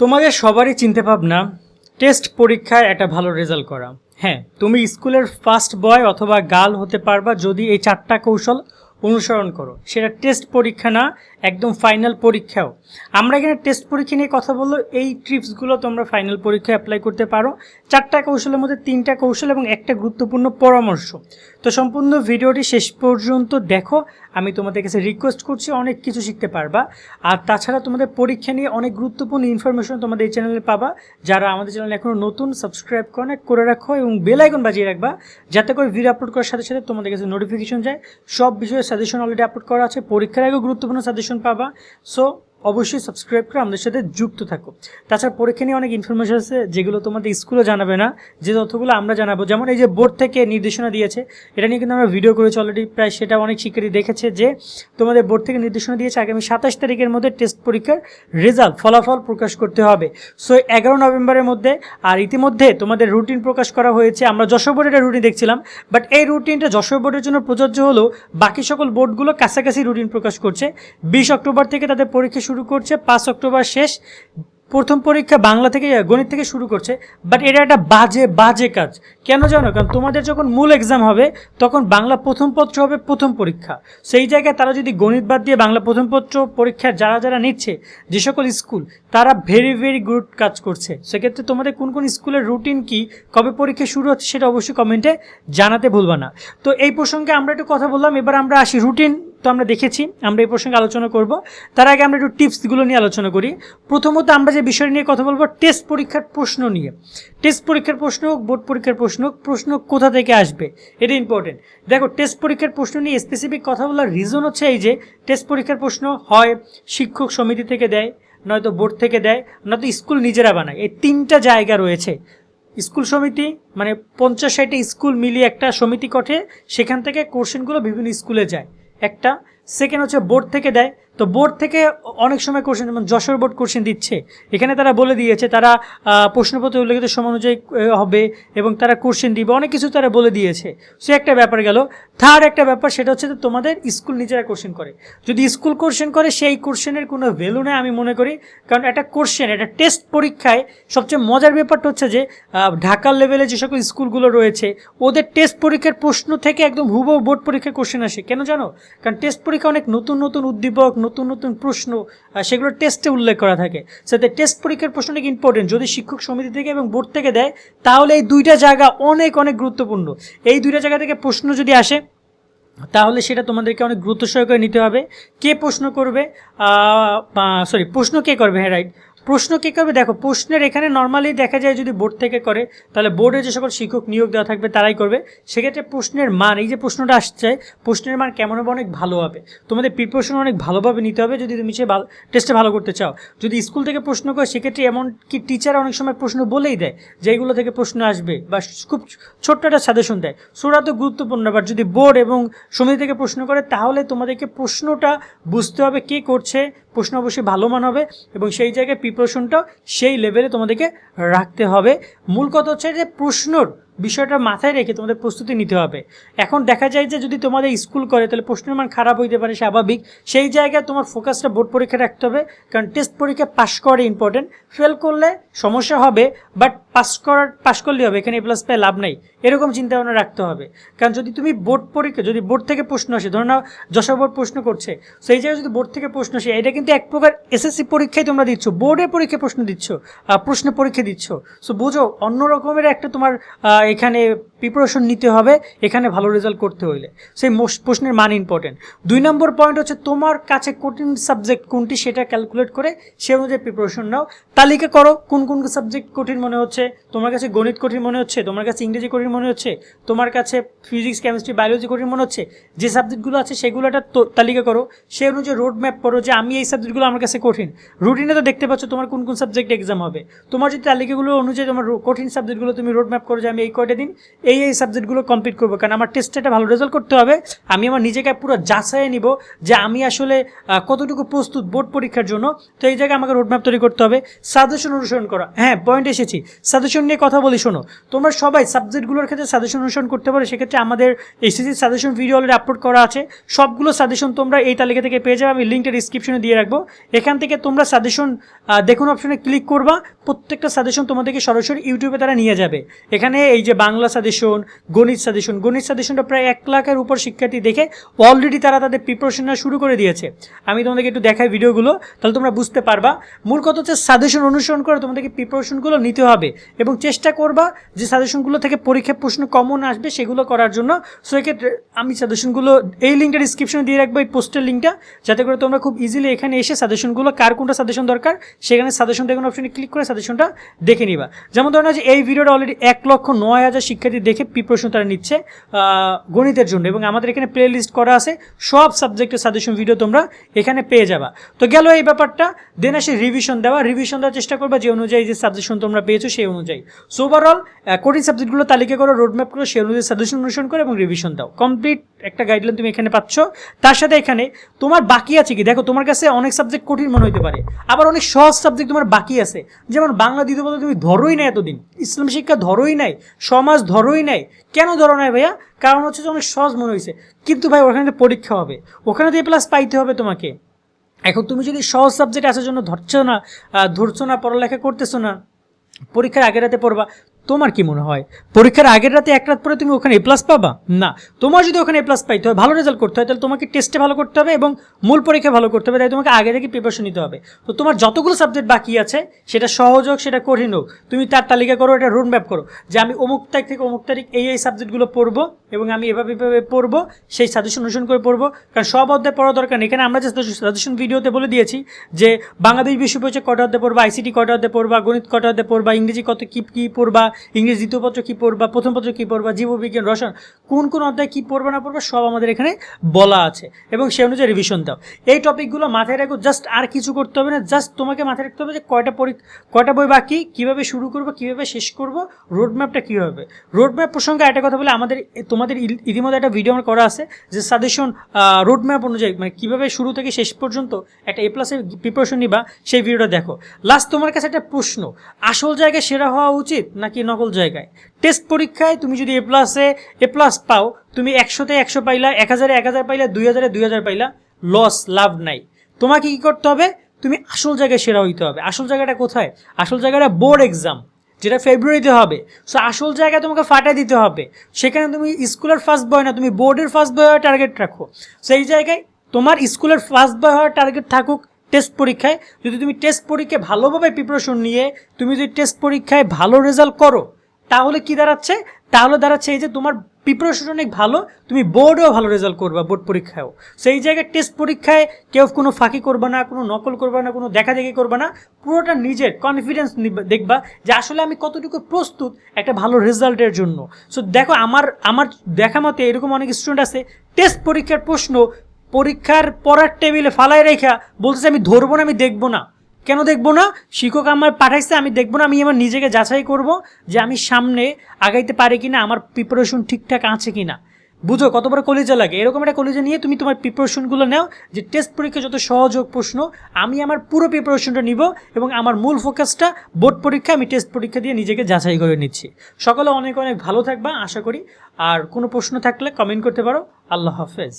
তোমাদের সবারই চিন্তা ভাবনা টেস্ট পরীক্ষায় একটা ভালো রেজাল্ট করা। হ্যাঁ তুমি স্কুলের ফার্স্ট বয় অথবা গার্ল হতে পারবা যদি এই চারটা কৌশল অনুসরণ করো। সেটা টেস্ট পরীক্ষা না একদম ফাইনাল পরীক্ষাও। আমরা এখানে টেস্ট পরীক্ষা নিয়ে কথা বলল, এই ট্রিপসগুলো তোমরা ফাইনাল পরীক্ষায় অ্যাপ্লাই করতে পারো। চারটা কৌশলের মধ্যে তিনটা কৌশল এবং একটা গুরুত্বপূর্ণ পরামর্শ। তো সম্পূর্ণ ভিডিওটি শেষ পর্যন্ত দেখো, আমি তোমাদের কাছে রিকোয়েস্ট করছি অনেক কিছু শিখতে পারবা। আর তাছাড়া তোমাদের পরীক্ষা নিয়ে অনেক গুরুত্বপূর্ণ ইনফরমেশন তোমাদের এই চ্যানেলে পাবা। যারা আমাদের চ্যানেল এখনও নতুন সাবস্ক্রাইব করে না, করে রাখো এবং বেল আইকন বাজিয়ে রাখবা, যাতে করে ভিডিও আপলোড করার সাথে সাথে তোমাদের কাছে নোটিফিকেশন যায়। সব বিষয়ে সাজেশন অলরেডি আপলোড করা আছে, পরীক্ষার আগেও গুরুত্বপূর্ণ সাজেশন পাবা। সো অবশ্যই সাবস্ক্রাইব করে আমাদের সাথে যুক্ত থাকো। তাছাড়া পরীক্ষা নিয়ে অনেক ইনফরমেশন আছে, যেগুলো তোমাদের স্কুলে জানাবে না। যে তথ্যগুলো আমরা জানাব, যেমন এই যে বোর্ড থেকে নির্দেশনা দিয়েছে, এটা নিয়ে কিন্তু আমরা ভিডিও করেছি অলরেডি প্রায় সেটা অনেক শিক্ষার্থী দেখেছে যে, তোমাদের বোর্ড থেকে নির্দেশনা দিয়েছে আগামী সাতাশ তারিখের মধ্যে টেস্ট পরীক্ষার রেজাল্ট ফলাফল প্রকাশ করতে হবে। সো এগারো নভেম্বরের মধ্যে, আর ইতিমধ্যে তোমাদের রুটিন প্রকাশ করা হয়েছে। আমরা যশোর বোর্ডের রুটিন দেখছিলাম বাট এই রুটিনটা যশোর বোর্ডের জন্য প্রযোজ্য হলেও বাকি সকল বোর্ডগুলো কাছাকাছি রুটিন প্রকাশ করছে। বিশ অক্টোবর থেকে তাদের পরীক্ষা শুরু করছে পাঁচ অক্টোবর শেষ। প্রথম পরীক্ষা বাংলা থেকে, গণিত থেকে শুরু করছে। বাট এটা একটা বাজে বাজে কাজ। কেন জানো? কারণ তোমাদের যখন মূল এক্সাম হবে, তখন বাংলা প্রথম পত্র হবে প্রথম পরীক্ষা। সেই জায়গায় তারা যদি গণিত বাদ দিয়ে বাংলা প্রথম পত্র পরীক্ষার যারা যারা নিচ্ছে, যে সকল স্কুল তারা ভেরি ভেরি গুড কাজ করছে। সেক্ষেত্রে তোমাদের কোন কোন স্কুলের রুটিন কি, কবে পরীক্ষা শুরু হচ্ছে সেটা অবশ্যই কমেন্টে জানাতে ভুলবা না। তো এই প্রসঙ্গে আমরা একটু কথা বললাম, এবার আমরা আসি রুটিন তো আমরা দেখেছি, আমরা এই প্রসঙ্গে আলোচনা করব। তার আগে আমরা একটু টিপসগুলো নিয়ে আলোচনা করি। প্রথমত আমরা যে বিষয় নিয়ে কথা বলব, টেস্ট পরীক্ষার প্রশ্ন নিয়ে। টেস্ট পরীক্ষার প্রশ্ন হোক, বোর্ড পরীক্ষার প্রশ্ন হোক, প্রশ্ন কোথা থেকে আসবে, এটা ইম্পর্টেন্ট দেখো, টেস্ট পরীক্ষার প্রশ্ন নিয়ে স্পেসিফিক কথা বলার রিজন হচ্ছে এই যে, টেস্ট পরীক্ষার প্রশ্ন হয়, শিক্ষক সমিতি থেকে দেয়, নয়তো বোর্ড থেকে দেয়, নয়তো স্কুল নিজেরা বানায়। এই তিনটা জায়গা রয়েছে। স্কুল সমিতি মানে পঞ্চাশ ষাটটা স্কুল মিলিয়ে একটা সমিতি কঠে সেখান থেকে কোশ্চেনগুলো বিভিন্ন স্কুলে যায়। একটা সেকেন্ড হচ্ছে বোর্ড থেকে দেয় তো বোর্ড থেকে অনেক সময় কোশ্চেন যেমন যশোর বোর্ড কোশ্চেন দিচ্ছে। এখানে তারা বলে দিয়েছে, তারা প্রশ্নপত্র উল্লেখিত সময় অনুযায়ী হবে এবং তারা কোশ্চেন দিবে। অনেক কিছু তারা বলে দিয়েছে। সে একটা ব্যাপার গেল। থার্ড একটা ব্যাপার, সেটা হচ্ছে যে তোমাদের স্কুল নিজেরা কোশ্চেন করে। যদি স্কুল কোশ্চেন করে, সেই কোশ্চেনের কোনো ভ্যালু নেই আমি মনে করি। কারণ একটা কোশ্চেন একটা টেস্ট পরীক্ষায় সবচেয়ে মজার ব্যাপারটা হচ্ছে যে ঢাকার লেভেলে যে সকল স্কুলগুলো রয়েছে, ওদের টেস্ট পরীক্ষার প্রশ্ন থেকে একদম হুবহু বোর্ড পরীক্ষার কোশ্চেন আসে। কেন জানো? কারণ টেস্ট পরীক্ষা অনেক নতুন নতুন উদ্দীপক নতুন নতুন প্রশ্ন সেগুলো টেস্টে উল্লেখ করা থাকে। সাথে টেস্ট পরীক্ষার প্রশ্নটি ইম্পর্টেন্ট যদি শিক্ষক সমিতি থেকে এবং বোর্ড থেকে দেয়, তাহলে এই দুইটা জায়গা অনেক অনেক গুরুত্বপূর্ণ। এই দুইটা জায়গা থেকে প্রশ্ন যদি আসে, তাহলে সেটা তোমাদেরকে অনেক গুরুত্ব সহকারে নিতে হবে। কে প্রশ্ন করবে? সরি প্রশ্ন কে করবে? হ্যাঁ রাইট প্রশ্ন কে করবে? দেখো, প্রশ্নের এখানে নর্মালি দেখা যায় যদি বোর্ড থেকে করে, তাহলে বোর্ডে যে সকল শিক্ষক নিয়োগ দেওয়া থাকবে, তারাই করবে। সেক্ষেত্রে প্রশ্নের মান, এই যে প্রশ্নটা আসছে, প্রশ্নের মান কেমন হবে? অনেক ভালো হবে। তোমাদের প্রিপারেশন অনেক ভালোভাবে নিতে হবে যদি তুমি সে টেস্টে ভালো করতে চাও। যদি স্কুল থেকে প্রশ্ন করে, সেক্ষেত্রে এমন কি টিচার অনেক সময় প্রশ্ন বলেই দেয় যে এইগুলো থেকে প্রশ্ন আসবে বা খুব ছোট্ট একটা সাজেশন দেয়। সোরা তো গুরুত্বপূর্ণ ব্যাপার যদি বোর্ড এবং সমিতি থেকে প্রশ্ন করে, তাহলে তোমাদেরকে প্রশ্নটা বুঝতে হবে কে করছে প্রশ্ন অবশ্যই ভালো মান হবে এবং সেই জায়গায় প্রিপারেশনটাও সেই লেভেলে তোমাদেরকে রাখতে হবে। মূল কথা হচ্ছে যে প্রশ্নর বিষয়টা মাথায় রেখে তোমাদের প্রস্তুতি নিতে হবে। এখন দেখা যায় যে যদি তোমাদের স্কুল করে, তাহলে প্রশ্নের মান খারাপ হইতে পারে, স্বাভাবিক। সেই জায়গায় তোমার ফোকাসটা বোর্ড পরীক্ষা রাখতে হবে, কারণ টেস্ট পরীক্ষা পাশ করে ইম্পর্টেন্ট ফেল করলে সমস্যা হবে বাট পাস করার, পাস করলে হবে, এখানে এ প্লাস পেয়ে লাভ নেই। এরকম চিন্তা ভাবনা রাখতে হবে। কারণ যদি তুমি বোর্ড পরীক্ষা, যদি বোর্ড থেকে প্রশ্ন আসে, ধরো না যশোর বোর্ড প্রশ্ন করছে, সেই জায়গায় যদি বোর্ড থেকে প্রশ্ন আসে, এটা কিন্তু এক প্রকার এসএসসি পরীক্ষায় তোমরা দিচ্ছ বোর্ডের পরীক্ষায় প্রশ্ন দিচ্ছ প্রশ্ন পরীক্ষা দিচ্ছ। সো বোঝো, অন্য রকমের একটা তোমার এখানে প্রিপারেশন নিতে হবে, এখানে ভালো রেজাল্ট করতে হইলে। সেই প্রশ্নের মান ইম্পর্টেন্ট দুই নম্বর পয়েন্ট হচ্ছে তোমার কাছে কঠিন সাবজেক্ট কোনটি সেটা ক্যালকুলেট করে সে অনুযায়ী প্রিপারেশন নাও। তালিকা করো, কোন কোন সাবজেক্ট কঠিন মনে হচ্ছে? তোমার কাছে গণিত কঠিন মনে হচ্ছে? তোমার কাছে ইংরেজি কঠিন মনে হচ্ছে? তোমার কাছে ফিজিক্স কেমিস্ট্রি বায়োলজি কঠিন মনে হচ্ছে? যে সাবজেক্টগুলো আছে সেগুলো একটা তালিকা করো। সে অনুযায়ী রোড ম্যাপ করো যে আমি এই সাবজেক্টগুলো আমার কাছে কঠিন। রুটিনে তো দেখতে পাচ্ছ তোমার কোন কোন সাবজেক্ট এক্সাম হবে। তোমার যদি তালিকাগুলো অনুযায়ী তোমার কঠিন সাবজেক্টগুলো তুমি রোড ম্যাপ করো যে আমি এই কয়টা দিন এই এই সাবজেক্টগুলো কমপ্লিট করব। কারণ আমার টেস্টে একটা ভালো রেজাল্ট করতে হবে। আমি আমার নিজেকে পুরো যাচাই নিব যে আমি আসলে কতটুকু প্রস্তুত বোর্ড পরীক্ষার জন্য। তো এই জায়গায় আমাকে রোডম্যাপ তৈরি করতে হবে। সাজেশন অনুসরণ করা। হ্যাঁ পয়েন্ট এসেছি। সাজেশন নিয়ে কথা বলি, শোনো। তোমরা সবাই সাবজেক্টগুলোর ক্ষেত্রে সাজেশন অনুসরণ করতে পারো। সেক্ষেত্রে আমাদের SSC suggestion video already upload করা আছে। সবগুলো সাজেশন তোমরা এই তালিকা থেকে পেয়ে যাবে। আমি লিঙ্কটা ডিসক্রিপশনে দিয়ে রাখব। এখান থেকে তোমরা সাজেশন দেখুন অপশনে ক্লিক করবা। প্রত্যেকটা সাজেশন তোমাদেরকে সরাসরি ইউটিউবে তারা নিয়ে যাবে। এখানে এই যে বাংলা সাজেশন গণিত সাজেশন। গণিত সাজেশনটা প্রায় এক লাখের উপর শিক্ষার্থী দেখে অলরেডি তারা তাদের প্রিপারেশন শুরু করে দিয়েছে। আমি তোমাদেরকে একটু দেখাই ভিডিওগুলো তাহলে তোমরা বুঝতে পারবা। মূল কথা হচ্ছে সাজেশন অনুসরণ করে তোমাদেরকে প্রিপারেশনগুলো নিতে হবে এবং চেষ্টা করবা যে সাজেশনগুলো থেকে পরীক্ষায় প্রশ্ন কমন আসবে সেগুলো করার জন্য। সো এক্ষেত্রে আমি সাজেশনগুলো এই লিঙ্কটা ডিসক্রিপশনে দিয়ে রাখব, এই পোস্টের লিঙ্কটা, যাতে করে তোমরা খুব ইজিলি এখানে এসে সাজেশনগুলো কার কোনটা সাজেশন দরকার, সেখানে সাজেশন দেখুন অপশনে ক্লিক করে সাজেশনটা দেখে নিবা। যেমন ধরো যে এই ভিডিওটা অলরেডি এক লক্ষ নয় হাজার শিক্ষার্থী দেখে প্রিপারেশন তারা নিচ্ছে গণিতের জন্য। এবং আমাদের এখানে প্লে লিস্ট করা আছে, সব সাবজেক্টের সাজেশন ভিডিও তোমরা এখানে পেয়ে যাবা। তো গেল এই ব্যাপারটা দেন আসে রিভিশন দেওয়া। রিভিশন দেওয়ার চেষ্টা করবা যে অনুযায়ী যে সাজেশন তোমরা পেয়েছ সেই অনুযায়ী। সো ওভারঅল কঠিন সাবজেক্টগুলো তালিকা করো রোডম্যাপ করো, সেই অনুযায়ী সাজেশন অনুসরণ করো এবং রিভিশন দাও। কমপ্লিট একটা গাইডলাইন তুমি এখানে পাচ্ছ। তার সাথে এখানে তোমার বাকি আছে কি? দেখো, তোমার কাছে অনেক সাবজেক্ট কঠিন মনে হতে পারে। আবার অনেক সহজ সাবজেক্ট তোমার বাকি আছে। যেমন বাংলা দ্বিতীয় তুমি ধরোই না এতদিন। ইসলাম শিক্ষা ধরোই নাই। সমাজ ধরোই নাই। কেন ধরো নাই ভাইয়া? কারণ হচ্ছে যে অনেক সহজ মনে হয়েছে কিন্তু ভাই, ওখানে পরীক্ষা হবে। ওখানে তো এ প্লাস পাইতে হবে তোমাকে। এখন তুমি যদি সহজ সাবজেক্ট আসার জন্য ধরছো না ধরছো না, পড়ালেখা করতেছো না, পরীক্ষার আগের রাতে পড়বা তোমার কি মনে হয়? পরীক্ষার আগের রাতে এক রাত পরে তুমি ওখানে এ প্লাস পাবা? না। তোমার যদি ওখানে এ প্লাস পাইতে হয়, ভালো রেজাল্ট করতে হয়, তাহলে তোমাকে টেস্টে ভালো করতে হবে এবং মূল পরীক্ষা ভালো করতে হবে, তাই তোমাকে আগে থেকে প্রিপারেশন নিতে হবে। তো তোমার যতগুলো সাবজেক্ট বাকি আছে, সেটা সহজ হোক, সেটা কঠিন হোক, তুমি তার তালিকা করো, এটা রোড ম্যাপ করো, যে আমি অমুক তারিখ থেকে অমুক তারিখ এই এই সাবজেক্টগুলো পড়ব এবং আমি এভাবে এভাবে পড়ব, সেই সাজেশন অনুসরণ করে পড়ব। কারণ সব অধ্যায় পড়া দরকার নেই। এখানে আমরা যে সাজেশন ভিডিওতে বলে দিয়েছি যে বাংলাদেশ বিশ্ব পরিচয় কটা অধ্যায় পড়বা আইসিটি কটা অধ্যায় পড়বা, গণিত কটা অধ্যায় পড়বা, ইংরেজি কত, কী কী পড়বা ইংরেজি দ্বিতীয় পত্র কী পড়বা, প্রথম পত্র কী পড়বা, জীববিজ্ঞান, রসায়ন, কোন কোন অধ্যায় কী পড়বা, না পড়বা, সব আমাদের এখানে বলা আছে। এবং সেই অনুযায়ী রিভিশন দাও। এই টপিকগুলো মাথায় রাখো জাস্ট আর কিছু করতে হবে না জাস্ট তোমাকে মাথায় রাখতে হবে যে কয়টা পরি, কয়টা বই বাকি, কীভাবে শুরু করব, কীভাবে শেষ করব রোড ম্যাপটা কী হবে রোড ম্যাপ প্রসঙ্গে একটা কথা বলে, আমাদের তোমাদের ইতিমধ্যে একটা ভিডিও আমার করা আছে যে সাজেশন রোড ম্যাপ অনুযায়ী মানে কীভাবে শুরু থেকে শেষ পর্যন্ত একটা এ প্লাসের প্রিপারেশন নিবা, সেই ভিডিওটা দেখো। লাস্ট তোমার কাছে একটা প্রশ্ন, আসল জায়গায় সেরা হওয়া উচিত নাকি নকল জায়গায়। টেস্ট পরীক্ষায় তুমি যদি এ প্লাসে এ প্লাস পাও, তুমি একশোতে একশো পাইলা এক হাজারে এক হাজার পাইলা দুই হাজারে দুই হাজার পাইলা লস লাভ নাই। তোমাকে কি করতে হবে? তুমি আসল জায়গায় সেরা হইতে হবে। আসল জায়গাটা কোথায়? আসল জায়গাটা বোর্ড এক্সাম যেটা ফেব্রুয়ারিতে হবে। সো আসল জায়গায় তোমাকে ফাটাই দিতে হবে। সেখানে তুমি স্কুলের ফার্স্ট বয় না, তুমি বোর্ডের ফার্স্ট বয় হওয়ার টার্গেট রাখো। সেই জায়গায় তোমার স্কুলের ফার্স্ট বয় হওয়ার টার্গেট থাকুক টেস্ট পরীক্ষায়, যদি তুমি টেস্ট পরীক্ষায় ভালোভাবে প্রিপারেশন নিয়ে তুমি যদি টেস্ট পরীক্ষায় ভালো রেজাল্ট করো, তাহলে কি দাঁড়াচ্ছে? তাহলে দাঁড়াচ্ছে এই যে তোমার প্রিপারেশন অনেক ভালো, তুমি বোর্ডেও ভালো রেজাল্ট করবা বোর্ড পরীক্ষায়ও। সেই জায়গায় টেস্ট পরীক্ষায় কেউ কোনো ফাঁকি করবা না, কোনো নকল করবা না, কোনো দেখা দেখি করবা না, পুরোটা নিজের কনফিডেন্স দেখবা যে আসলে আমি কতটুকু প্রস্তুত একটা ভালো রেজাল্টের জন্য। সো দেখো, আমার আমার দেখা মতে এরকম অনেক স্টুডেন্ট আছে টেস্ট পরীক্ষার প্রশ্ন পরীক্ষার পড়ার টেবিলে ফালাই রেখা বলতেছে, আমি ধরবো না, আমি দেখব না। কেন দেখব না? শিক্ষক আমার পাঠাইছে, আমি দেখব না, আমি আমার নিজেকে যাচাই করব যে আমি সামনে আগাইতে পারি কিনা, আমার প্রিপারেশন ঠিকঠাক আছে কিনা। বুঝো, কত বড় কলেজে লাগে। এরকম একটা কলেজে নিয়ে তুমি তোমার প্রিপারেশনগুলো নাও যে টেস্ট পরীক্ষা যত সহজ হোক প্রশ্ন, আমি আমার পুরো প্রিপারেশনটা নিব এবং আমার মূল ফোকাসটা বোর্ড পরীক্ষা, আমি টেস্ট পরীক্ষা দিয়ে নিজেকে যাচাই করে নিচ্ছি। সকলে অনেক অনেক ভালো থাকবা, আশা করি। আর কোনো প্রশ্ন থাকলে কমেন্ট করতে পারো। আল্লাহ হাফেজ।